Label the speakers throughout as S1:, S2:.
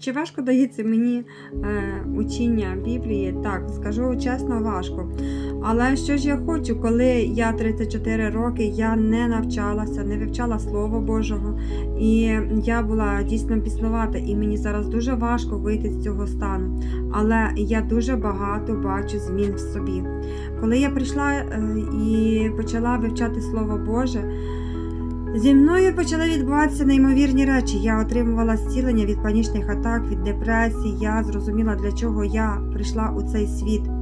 S1: Чи важко дається мені е, учіння Біблії? Так, скажу чесно, важко. Але що ж я хочу, коли я 34 роки я не навчалася, не вивчала Слово Божого, і я була дійсно піснувата, і мені зараз дуже важко вийти з цього стану. Але я дуже багато бачу змін в собі. Коли я прийшла е, і почала вивчати Слово Боже. Зі мною почали відбуватися неймовірні речі. Я отримувала зцілення від панічних атак, від депресії. Я зрозуміла, для чого я прийшла у цей світ.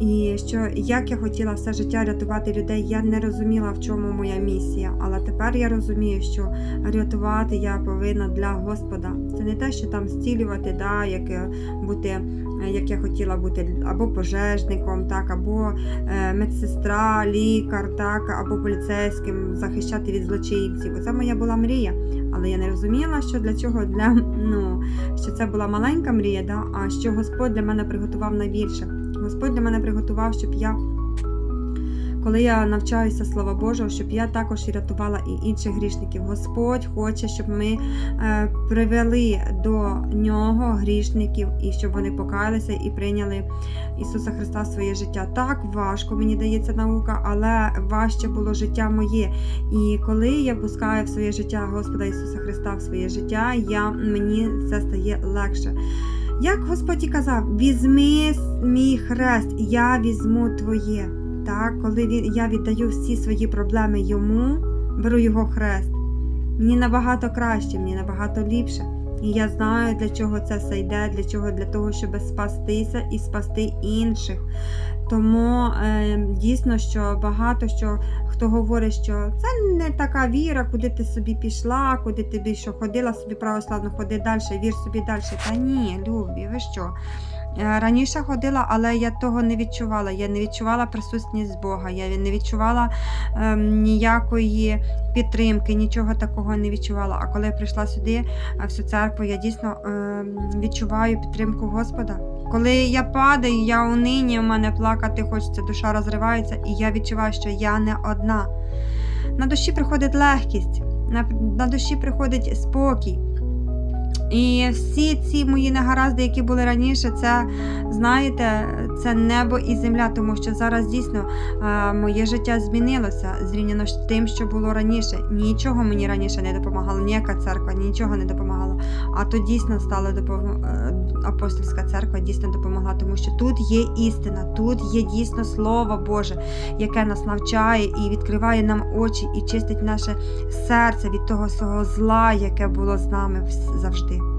S1: І що як я хотіла все життя рятувати людей, я не розуміла, в чому моя місія. Але тепер я розумію, що рятувати я повинна для Господа. Це не те, що там зцілювати, да, як е, бути, е, як я хотіла бути, або пожежником, так, або е, медсестра, лікар, так, або поліцейським, захищати від злочинців. Оце моя була мрія. Але я не розуміла, що для чого для ну що це була маленька мрія, да, а що Господь для мене приготував найбільше. Господь для мене приготував, щоб я, коли я навчаюся Слова Божого, щоб я також і рятувала і інших грішників. Господь хоче, щоб ми е, привели до нього грішників і щоб вони покаялися і прийняли Ісуса Христа в своє життя. Так важко мені дається наука, але важче було життя моє. І коли я пускаю в своє життя Господа Ісуса Христа в своє життя, я, мені це стає легше. Як Господь і казав, візьми мій хрест, я візьму твоє. Так, коли я віддаю всі свої проблеми йому, беру його хрест. Мені набагато краще, мені набагато ліпше. І я знаю, для чого це все йде, для чого, для того, щоб спастися і спасти інших. Тому е, дійсно, що багато що хто говорить, що це не така віра, куди ти собі пішла, куди ти що ходила собі православно, ходи далі, вір собі далі. Та ні, любі, ви що? Е, Раніше ходила, але я того не відчувала. Я не відчувала присутність Бога, я не відчувала е, ніякої підтримки, нічого такого не відчувала. А коли я прийшла сюди, е, в цю церкву, я дійсно е, відчуваю підтримку Господа. Коли я падаю, я у нині, в мене плакати хочеться, душа розривається, і я відчуваю, що я не одна. На душі приходить легкість, на, на душі приходить спокій. І всі ці мої негаразди, які були раніше, це знаєте, це небо і земля, тому що зараз дійсно е, моє життя змінилося зрівняно з тим, що було раніше. Нічого мені раніше не допомагало, ніяка церква, нічого не допомагала. А то дійсно стала допом... е, апостольська церква, дійсно допомогла, тому що тут є істина, тут є дійсно Слово Боже, яке нас навчає і відкриває нам очі, і чистить наше серце від того свого зла, яке було з нами вс- завжди.